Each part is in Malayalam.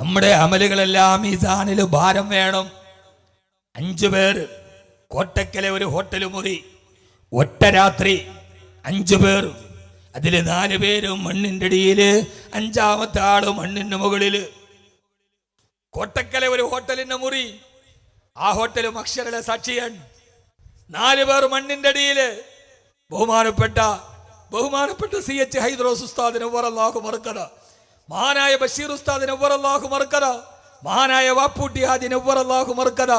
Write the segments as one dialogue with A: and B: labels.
A: നമ്മുടെ അമലുകളെല്ലാം മീസാനിൽ ഭാരം വേണം. അഞ്ചു പേർ കോട്ടക്കലെ ഒരു ഹോട്ടൽ മുറി ഒറ്റ രാത്രി അഞ്ചു പേർ. അതിൽ നാല് പേരും മണ്ണിന്റെ അടിയിൽ അഞ്ചാമത്തെ ആൾ മണ്ണിന്റെ മുകളിൽ കോട്ടക്കലെ ഒരു ഹോട്ടലിന്റെ മുറി ആ ഹോട്ടലും അക്ഷരലെ സാക്ഷിയാണ് നാല് പേർ മണ്ണിന്റെ അടിയിൽ ബഹുമാനപ്പെട്ട ബഹുമാനപ്പെട്ട സി എച്ച് ഹൈദ്രോസ് ഉസ്താദിന് അള്ളാഹു മറുക്കത മഹാനായ ബഷീർ ഉസ്താദിന് അള്ളാഹു മറക്കത മഹാനായ വാപ്പൂട്ടി ഹാജിന് അള്ളാഹു മറക്കത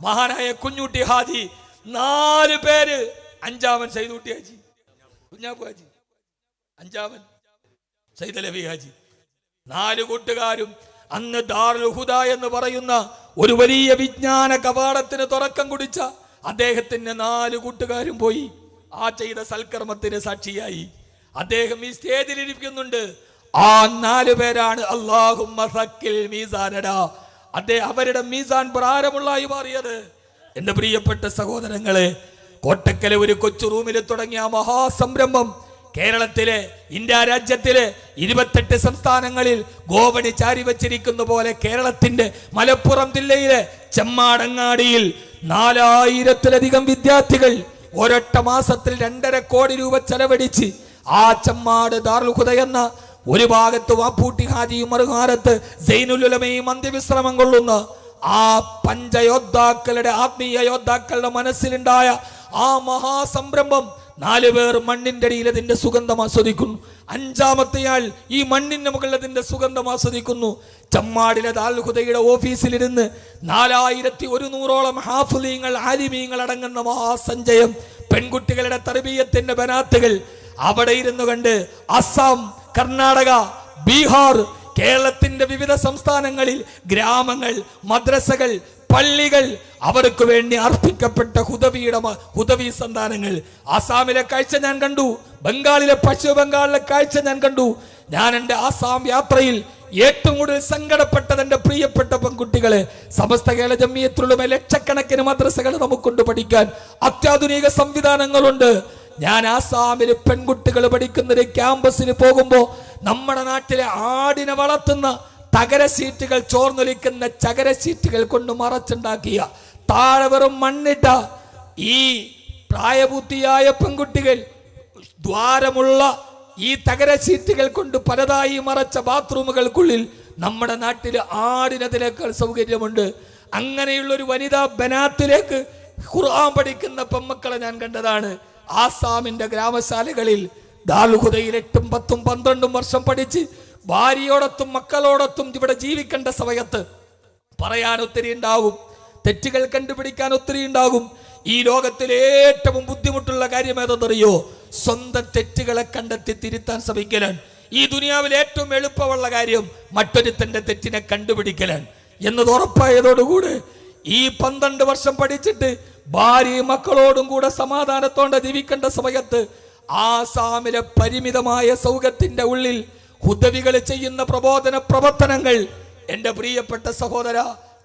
A: മഹാനായ കുഞ്ഞുട്ടി ഹാദി നാല് പേര് അഞ്ചാമൻ സൈദൂട്ടി ഹാജി. കുഞ്ഞാപ്പു ഹാജി അഞ്ചാമൻ സൈദലവി ഹാജി. നാല് കൂട്ടുകാരും അന്ന് ദാർഹുദ എന്ന് പറയുന്ന ഒരു വലിയ വിജ്ഞാന കവാടത്തിന് തുറക്കം കുടിച്ച അദ്ദേഹത്തിന്റെ നാല് കൂട്ടുകാരും പോയി ആ ചെയ്ത സൽക്കർമ്മത്തിന് സാക്ഷിയായി. അദ്ദേഹം ഈ സ്റ്റേജിൽ ഇരിക്കുന്നുണ്ട്. ആ നാല് പേരാണ് അള്ളാഹും മീസാനടാ. അവരുടെ മീസാൻ പ്രാരമുള്ളായി മാറിയത്. എന്റെ പ്രിയപ്പെട്ട സഹോദരങ്ങളെ കോട്ടക്കലെ ഒരു കൊച്ചു റൂമിൽ തുടങ്ങിയ മഹാസംരംഭം കേരളത്തിലെ ഇന്ത്യ രാജ്യത്തിലെ ഇരുപത്തെട്ട് സംസ്ഥാനങ്ങളിൽ ഗോവണി ചാരി വച്ചിരിക്കുന്ന പോലെ കേരളത്തിന്റെ മലപ്പുറം ജില്ലയിലെ ചെമ്മാടങ്ങാടിയിൽ നാലായിരത്തിലധികം വിദ്യാർത്ഥികൾ ഒരൊറ്റ മാസത്തിൽ രണ്ടര കോടി രൂപ ചെലവഴിച്ച് ആ ചെമ്മാട് ദാർലുഹുദ എന്ന ഒരു ഭാഗത്ത് വാപ്പൂട്ടി ഹാജിയും മറുകാലത്ത് സൈനുലുലമയും അന്ത്യവിശ്രമം കൊള്ളുന്ന. ആ പഞ്ചയോദ്ധാക്കളുടെ ആത്മീയ യോദ്ധാക്കളുടെ മനസ്സിലുണ്ടായ ആ മഹാസംരംഭം നാല് പേർ മണ്ണിന്റെ അടിയിൽ അതിന്റെ സുഗന്ധം ആസ്വദിക്കുന്നു. അഞ്ചാമത്തെയാൾ ഈ മണ്ണിന്റെ മുകളിൽ അതിന്റെ സുഗന്ധം ആസ്വദിക്കുന്നു. ചമ്മാടിലെ ദാൽഹുദയുടെ ഓഫീസിലിരുന്ന് നാലായിരത്തി ഒരുന്നൂറോളം ഹാഫുലീങ്ങൾ ആലിമീങ്ങൾ അടങ്ങുന്ന മഹാസഞ്ചയം പെൺകുട്ടികളുടെ തർബീയത്തിന്റെ ബനാത്തുകൾ അവിടെ ഇരുന്നു കണ്ട് അസം കർണാടക ബീഹാർ കേരളത്തിന്റെ വിവിധ സംസ്ഥാനങ്ങളിൽ ഗ്രാമങ്ങൾ മദ്രസകൾ പള്ളികൾ അവർക്ക് വേണ്ടി അർപ്പിക്കപ്പെട്ട ഹുദവിയുടെ ഹുദവി സന്താനങ്ങൾ. ആസാമിലെ കാഴ്ച ഞാൻ കണ്ടു ബംഗാളിലെ പശ്ചിമ ബംഗാളിലെ കാഴ്ച ഞാൻ കണ്ടു. ഞാൻ എന്റെ ആസാം യാത്രയിൽ ഏറ്റവും കൂടുതൽ സങ്കടപ്പെട്ടത് എന്റെ പ്രിയപ്പെട്ട പെൺകുട്ടികളെ സമസ്ത കേരള ജമ്മിയത്തിലുള്ള ലക്ഷക്കണക്കിന് മദ്രസകൾ നമുക്കുണ്ട് പഠിക്കാൻ. അത്യാധുനിക സംവിധാനങ്ങളുണ്ട്. ഞാൻ ആസാമിൽ പെൺകുട്ടികൾ പഠിക്കുന്ന ഒരു ക്യാമ്പസിന് പോകുമ്പോൾ നമ്മുടെ നാട്ടിലെ ആടിനെ വളർത്തുന്ന തകര സീറ്റുകൾ ചോർന്നൊലിക്കുന്ന ചകര സീറ്റുകൾ കൊണ്ട് മറച്ചുണ്ടാക്കിയ താഴെ വെറും മണ്ണിട്ട ഈ പ്രായപൂർത്തിയായ പെൺകുട്ടികൾ ദ്വാരമുള്ള ഈ തകര സീറ്റുകൾ കൊണ്ട് പലതായി മറച്ച ബാത്റൂമുകൾക്കുള്ളിൽ നമ്മുടെ നാട്ടിൽ ആടിനതിനേക്കാൾ സൗകര്യമുണ്ട്. അങ്ങനെയുള്ള ഒരു വനിതാ ബനാത്തിലേക്ക് ഖുർആൻ പഠിക്കുന്ന പെമ്മക്കളെ ഞാൻ കണ്ടതാണ്. ആസാമിന്റെ ഗ്രാമശാലകളിൽ ദാൽഹുദയിൽ എട്ടും പത്തും പന്ത്രണ്ടും വർഷം പഠിച്ച് ഭാര്യയോടൊത്തും മക്കളോടൊത്തും ഇവിടെ ജീവിക്കേണ്ട സമയത്ത് പറയാൻ ഒത്തിരി ഉണ്ടാകും തെറ്റുകൾ കണ്ടുപിടിക്കാൻ ഒത്തിരി ഉണ്ടാകും. ഈ ലോകത്തിലെ ഏറ്റവും ബുദ്ധിമുട്ടുള്ള കാര്യം ഏതെന്നറിയോ? സ്വന്തം തെറ്റുകളെ കണ്ടെത്തി തിരുത്താൻ ശ്രമിക്കലാണ്. ഈ ദുനിയാവിൽ ഏറ്റവും എളുപ്പമുള്ള കാര്യം മറ്റൊരുത്തന്റെ തെറ്റിനെ കണ്ടുപിടിക്കലാണ്. എന്നത് ഉറപ്പായതോടുകൂടെ ഈ പന്ത്രണ്ട് വർഷം പഠിച്ചിട്ട് ഭാര്യയും മക്കളോടും കൂടെ സമാധാനത്തോടെ ജീവിക്കേണ്ട സമയത്ത് ആസാമിലെ പരിമിതമായ സൗഖ്യത്തിന്റെ ഉള്ളിൽ ഹുദവികൾ ചെയ്യുന്ന പ്രബോധന പ്രവർത്തനങ്ങൾ എന്റെ പ്രിയപ്പെട്ട സഹോദര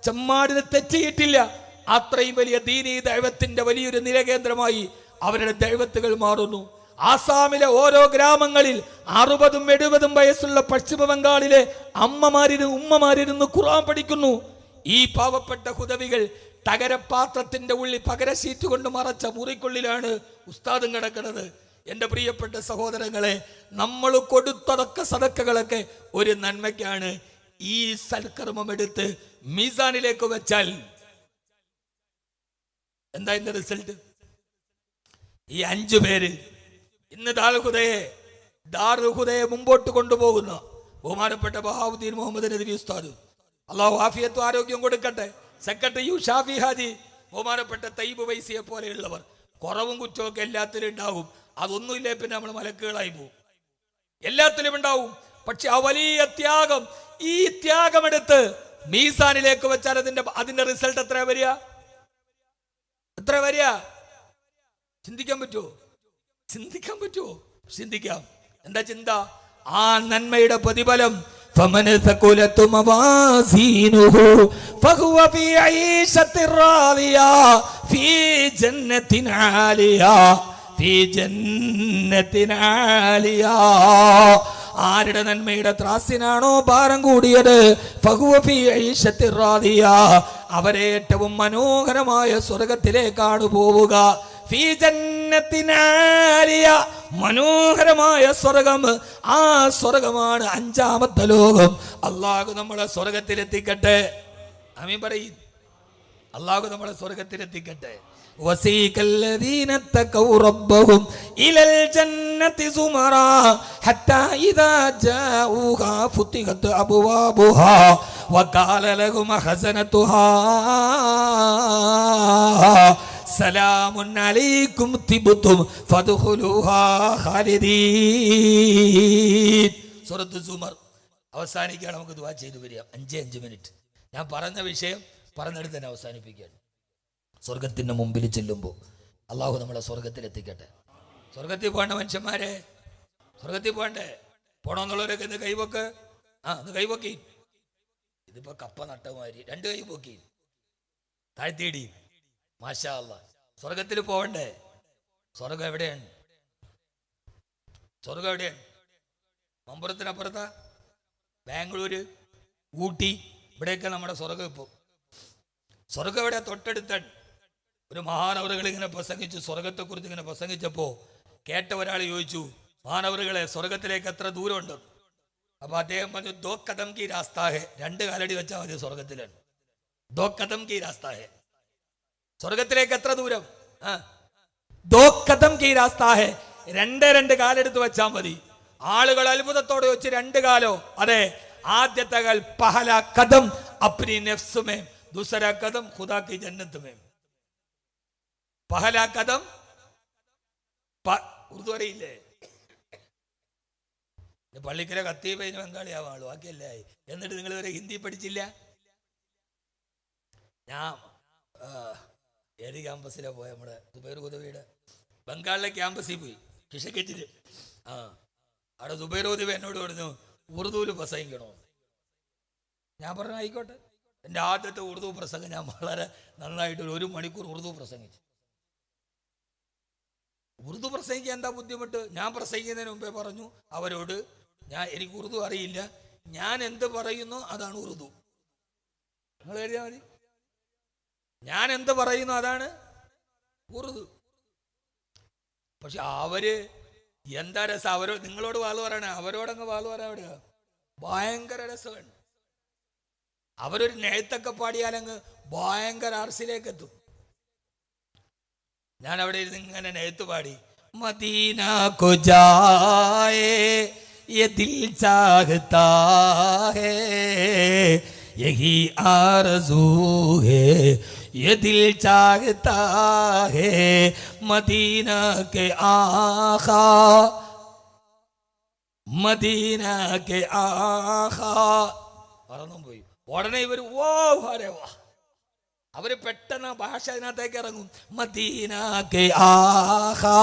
A: ചെമ്മാടിന് തെറ്റിയിട്ടില്ല അത്രയും വലിയ ദീനി ദൈവത്തിന്റെ വലിയൊരു നിലകേന്ദ്രമായി അവരുടെ ദൈവത്തുകൾ മാറുന്നു. ആസാമിലെ ഓരോ ഗ്രാമങ്ങളിൽ അറുപതും എഴുപതും വയസ്സുള്ള പശ്ചിമ ബംഗാളിലെ അമ്മമാരിരുന്ന് ഉമ്മമാരിരുന്ന് ഖുർആൻ പഠിക്കുന്നു. ഈ പാവപ്പെട്ട ഹുദവികൾ തകരപാത്രത്തിന്റെ ഉള്ളിൽ പകര സീറ്റ് കൊണ്ട് മറച്ച മുറിക്കുള്ളിലാണ് ഉസ്താദും കിടക്കുന്നത്. എന്റെ പ്രിയപ്പെട്ട സഹോദരങ്ങളെ നമ്മൾ കൊടുത്തതൊക്കെ സതക്കകളൊക്കെ ഒരു നന്മയ്ക്കാണ്. ഈ സൽക്കർമ്മം എടുത്ത് മീസാനിലേക്ക് വെച്ചാൽ എന്താ ഇന്ന് റിസൾട്ട് ഈ അഞ്ചു പേര് ഇന്ന് ദാൽഹുദയെ ദാർഹുദയെ മുമ്പോട്ട് കൊണ്ടുപോകുന്ന. ബഹുമാനപ്പെട്ട ബഹാവുദ്ദീൻ മുഹമ്മദ് നദി ഉസ്താദ്. അള്ളാഹു ആഫിയത്തും ആരോഗ്യം കൊടുക്കട്ടെ. സെക്രട്ടറി യു ഷാഫി ഹാജി ബഹുമാനപ്പെട്ട തൈബ് വൈസിയെ പോലെയുള്ളവർ. കുറവും കുറ്റമൊക്കെ എല്ലാത്തിലും ഉണ്ടാവും അതൊന്നുമില്ലേ പിന്നെ നമ്മൾ മലക്കുകളായി പോകും എല്ലാത്തിലും ഉണ്ടാവും. പക്ഷെ ആ വലിയ ത്യാഗം ഈ ത്യാഗമെടുത്ത് മീസാനിലേക്ക് വെച്ചാൽ അതിന്റെ അതിന്റെ റിസൾട്ട് എത്രയാ വരിക? എത്ര വരിക ചിന്തിക്കാൻ പറ്റുമോ ചിന്തിക്കാൻ പറ്റുമോ ചിന്തിക്കാം. എന്താ ചിന്ത? ആ നന്മയുടെ പ്രതിഫലം. ഫമനസകുലത്തുമവാസീനുഹു ആരുടെ നന്മയുടെ ത്രാസിനാണോ ഭാരം കൂടിയത്? അവരെ ഏറ്റവും മനോഹരമായ സ്വർഗത്തിലേക്കാണ് പോവുക. മനോഹരമായ സ്വർഗം. ആ സ്വർഗമാണ് അഞ്ചാമത്തെ ലോകം. അള്ളാഹു നമ്മളെ സ്വർഗത്തിലെത്തിക്കട്ടെ. അമ്മീൻ പറയും. അള്ളാഹു നമ്മളെ സ്വർഗത്തിലെത്തിക്കട്ടെ. وسيق الذين اتقوا ربهم إلى الجنة زمرا حتى إذا جاءوها فتحت أبوابها وقال لهم خزنتها سلام عليكم طبتم فادخلوها خالدين സൂറത്ത് സുമർ അവസാനിക്കാൻ നമുക്ക് ദുവാ ചെയ്തു വരിക അഞ്ച് അഞ്ച് മിനിറ്റ് ഞാൻ പറഞ്ഞ വിഷയം പറഞ്ഞെടുത്ത് തന്നെ അവസാനിപ്പിക്കുകയാണ് സ്വർഗത്തിന്റെ മുമ്പിൽ ചെല്ലുമ്പോൾ അള്ളാഹു നമ്മളെ സ്വർഗത്തിലെത്തിക്കട്ടെ സ്വർഗത്തിൽ പോകേണ്ട മനുഷ്യന്മാരെ സ്വർഗത്തിൽ പോകണ്ടേ? പോണമെന്നുള്ളവരൊക്കെ ഇന്ന് കൈവക്ക് ആ ഒന്ന് കൈവക്കി ഇതിപ്പോ കപ്പ നട്ടമാതിരി രണ്ട് കൈ പൊക്കി. താഴ്ത്തിയിടി. മാഷാ അല്ല സ്വർഗത്തിൽ പോവണ്ടേ സ്വർഗം എവിടെയാണ്? സ്വർഗം എവിടെയാണ്? മമ്പുറത്തിനപ്പുറത്താ? ബാംഗ്ലൂര് ഊട്ടി. ഇവിടെയൊക്കെ നമ്മുടെ സ്വർഗം ഇപ്പോൾ സ്വർഗം ഇവിടെ തൊട്ടടുത്താണ്. ഒരു മഹാനവറുകൾ ഇങ്ങനെ പ്രസംഗിച്ചു സ്വർഗത്തെക്കുറിച്ച് ഇങ്ങനെ പ്രസംഗിച്ചപ്പോൾ കേട്ട ഒരാൾ ചോദിച്ചു മഹാനവറുകളെ സ്വർഗത്തിലേക്ക് എത്ര ദൂരമുണ്ട്? അപ്പൊ അദ്ദേഹം പറഞ്ഞു ദോ കഥം കി രാസ്താഹെ. രണ്ട് കാലടി വെച്ചാൽ മതി സ്വർഗത്തിലാണ് ദോ കഥം കി രാസ്താഹെ. സ്വർഗത്തിലേക്ക് എത്ര ദൂരം? ആ. ദോ കഥം കി രാസ്താഹെ. രണ്ട് രണ്ട് കാലെടുത്ത് വെച്ചാൽ മതി. ആളുകൾ അത്ഭുതത്തോടെ വെച്ച് രണ്ട് കാലോ അതെ ആദ്യത്തെ കാൽ പഹല കഥം അപ്നി നെഫ്സുമേം ദൂസര കഥം ഖുദാ കി ജന്നത്ത് മേ പഹല കഥം ഉറുദു അറിയില്ലേ? പള്ളിക്കര പള്ളിക്കര പൈന ബംഗാളിയാവാളൂ ബാക്കിയല്ലേ. എന്നിട്ട് നിങ്ങൾ ഇവരെ ഹിന്ദി പഠിച്ചില്ല? ഞാൻ ഏത് ക്യാമ്പസിലാ പോയ നമ്മുടെ ദുബൈ ഉദവിയുടെ ബംഗാളിലെ ക്യാമ്പസിൽ പോയി കിഷക്കെറ്റിൽ ആ അവിടെ ദുബൈ ഉദവി എന്നോട് പറഞ്ഞു ഉറുദുവിൽ പ്രസംഗിക്കണോ? ഞാൻ പറഞ്ഞു ആയിക്കോട്ടെ. എന്റെ ആദ്യത്തെ ഉറുദു പ്രസംഗം ഞാൻ വളരെ നന്നായിട്ട് ഒരു മണിക്കൂർ ഉറുദു പ്രസംഗിച്ചു. ഉറുദു പ്രസംഗിക്കാൻ എന്താ ബുദ്ധിമുട്ട്? ഞാൻ പ്രസംഗിക്കുന്നതിന് മുമ്പേ പറഞ്ഞു അവരോട് ഞാൻ എനിക്ക് ഉറുദു അറിയില്ല. ഞാൻ എന്ത് പറയുന്നു അതാണ് ഉറുദു. നിങ്ങൾ എഴുതിയാൽ മതി. ഞാൻ എന്ത് പറയുന്നു അതാണ് ഉറുദു. പക്ഷെ അവർ എന്താ രസം? അവരോ നിങ്ങളോട് വാൾ പറയണേ അവരോടങ്ങ് വാൾ പറയാൻ വിടുക. ഭയങ്കര രസമാണ്. അവരൊരു നെഴുത്തൊക്കെ പാടിയാലങ്ങ് ഭയങ്കര അർസിലേക്ക് എത്തും ഞാൻ അവിടെ ഇരുന്ന് ഇങ്ങനെ നെയ്ത്ത് പാടി. മദീന കോ ये दिल ദിൽ है यही आरजू है ये दिल चाहता है मदीना മദീന आखा മദീന കെ ആഖാ പറന്നും പോയി ഉടനെ ഇവർ ഓ വരെ വാ അവര് പെട്ടെന്ന് ആ ഭാഷ അതിനകത്തേക്ക് ഇറങ്ങും മദീന കെ ആഹാ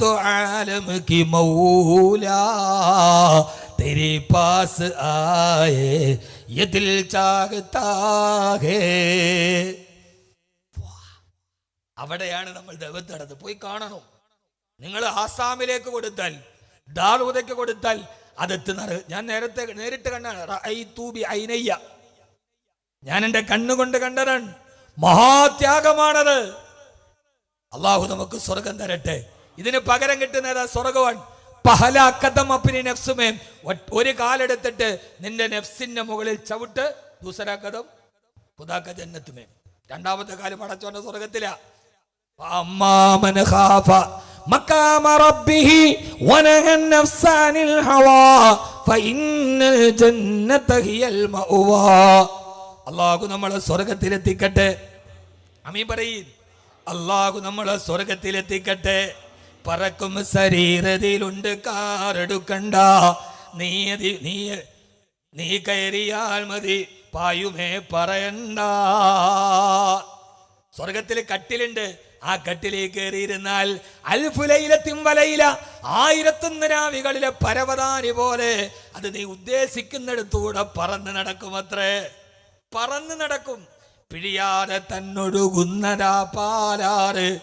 A: ദോ ആലം കി മൗലാ तेरे पास आए ये दिल चाहता है അവിടെയാണ് നമ്മൾ ദൈവത്തിടത്ത് പോയി കാണണം നിങ്ങൾ ആസാമിലേക്ക് കൊടുത്താൽ ദാറൂദയ്ക്ക് കൊടുത്താൽ അതെത്ത് നട ഞാൻ നേരത്തെ നേരിട്ട് കണ്ടാണ് റഅയ്തു ബി ഐനയ്യ ഞാൻ എൻ്റെ കണ്ണുകൊണ്ട് കണ്ടതാണ് മഹാത്യാഗമാണത്. അള്ളാഹു നമുക്ക് സ്വർഗം തരട്ടെ. ഇതിന് പകരം കിട്ടുന്നത് സ്വർഗമാണ് പഹല അക്കത്തം നെഫ്സുമേ. ഒരു കാലെടുത്തിട്ട് നിന്റെ നെഫ്സിന്റെ മുകളിൽ ചവിട്ട് ദൂസരാക്കതം പുതാക്ക ജന്നത്തുമേ രണ്ടാമത്തെ കാലം അടച്ചോന്റെ സ്വർഗത്തില. അമ്മാ അള്ളാഹു നമ്മളെ സ്വർഗത്തിലെത്തിക്കട്ടെ. അമ്മീ പറയും. അള്ളാഹു നമ്മളെ സ്വർഗത്തിലെത്തിക്കട്ടെ. പറക്കും ശരീരത്തിലുണ്ട് കാറെടുക്കണ്ട. നീയതി നീ നീ കയറിയാൽ മതി. പായുമേ പറയണ്ട. സ്വർഗത്തിൽ കട്ടിലുണ്ട്. ആ കട്ടിലേ കയറിയിരുന്നാൽ അൽഫുലയിലെത്തും വലയില ആയിരത്തൊന്ന് രാവികളിലെ പരവതാനി പോലെ അത് നീ ഉദ്ദേശിക്കുന്നിടത്തൂടെ പറന്ന് നടക്കുമത്രേ. പറന്ന് നടക്കും. പിഴിയാതെ തന്നൊഴുകുന്നതാ പാലാറ്.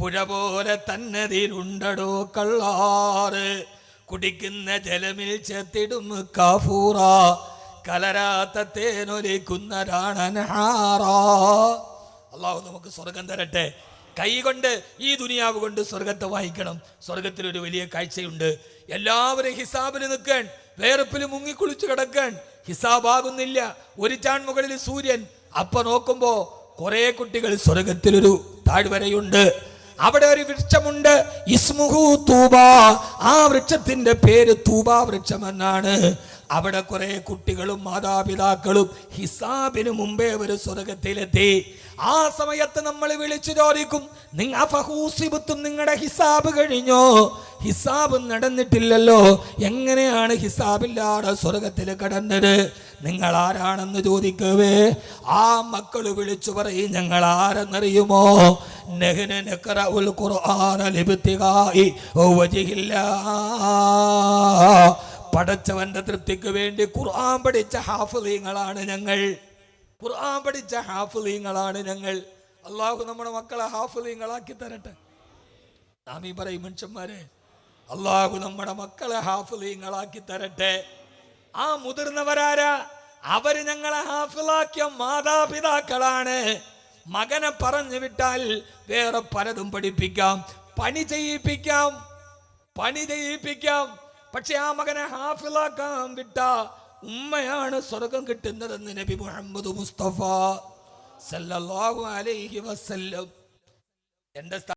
A: പുഴ പോലെ തന്നതിലുണ്ടടോ കള്ളാറ്. കുടിക്കുന്ന ജലമിൽ ചെത്തിടും കാഫൂറ. കലരാത്ത തേനൊലിക്കുന്നതാണഹാറാ അള്ളാഹു നമുക്ക് സ്വർഗം തരട്ടെ. കൈ കൊണ്ട് ഈ ദുനിയാവ് കൊണ്ട് സ്വർഗത്തെ വായിക്കണം. സ്വർഗത്തിൽ ഒരു വലിയ കാഴ്ചയുണ്ട്. എല്ലാവരും ഹിസാബിൽ നിൽക്കാൻ വേർപ്പിൽ മുങ്ങിക്കുളിച്ചു കിടക്കാൻ ഹിസാബാകുന്നില്ല. ഒരു ചാൺമുകളിൽ സൂര്യൻ. അപ്പ നോക്കുമ്പോ കുറെ കുട്ടികൾ സ്വർഗത്തിലൊരു താഴ്വരയുണ്ട് അവിടെ ഒരു വൃക്ഷമുണ്ട്. ഇസ്മുഹു തൂബ. ആ വൃക്ഷത്തിന്റെ പേര് തൂബ വൃക്ഷമെന്നാണ്. അവിടെ കുറെ കുട്ടികളും മാതാപിതാക്കളും ഹിസാബിന് മുമ്പേ അവർ സ്വർഗത്തിലെത്തി. ആ സമയത്ത് നമ്മൾ വിളിച്ചു ചോദിക്കും നിങ്ങൾ ഫഹൂസിബത്തും നിങ്ങളുടെ ഹിസാബ് കഴിഞ്ഞോ? ഹിസാബ് നടന്നിട്ടില്ലല്ലോ. എങ്ങനെയാണ് ഹിസാബില്ലാതെ സ്വർഗത്തിൽ കടന്നത്? നിങ്ങൾ ആരാണെന്ന് ചോദിക്കവേ. ആ മക്കൾ വിളിച്ചു പറയും ഞങ്ങൾ ആരെന്നറിയുമോ? ഖുർആന വജ്ഹില്ലാ. പടച്ചവന്റെ തൃപ്തിക്ക് വേണ്ടി ഖുർആൻ പഠിച്ച ഹാഫിളീങ്ങളാണ് ഞങ്ങൾ. ഖുർആൻ പഠിച്ച ഹാഫിളീങ്ങളാണ് ഞങ്ങൾ. അള്ളാഹു നമ്മുടെ മക്കളെ ഹാഫിളീങ്ങളാക്കി തരട്ടെ. നാം ഈ പറയും മനുഷ്യന്മാരെ അള്ളാഹു നമ്മുടെ മക്കളെ ഹാഫിളീങ്ങളാക്കി തരട്ടെ. ആ മുതിർന്നവരാരാ? അവർ ഞങ്ങളെ ഹാഫിലാക്കിയ മാതാപിതാക്കളാണ്. മകനെ പറഞ്ഞു വിട്ടാൽ വേറെ പലതും പഠിപ്പിക്കാം. പണി ചെയ്യിപ്പിക്കാം. പണി ചെയ്യിപ്പിക്കാം. പക്ഷെ ആ മകനെ ഹാഫിലാക്കാൻ വിട്ട ഉമ്മയാണ് സ്വർഗം കിട്ടുന്നതെന്ന് നബി മുഹമ്മദ് മുസ്തഫ സല്ലല്ലാഹു അലൈഹി വസല്ലം. എന്റെ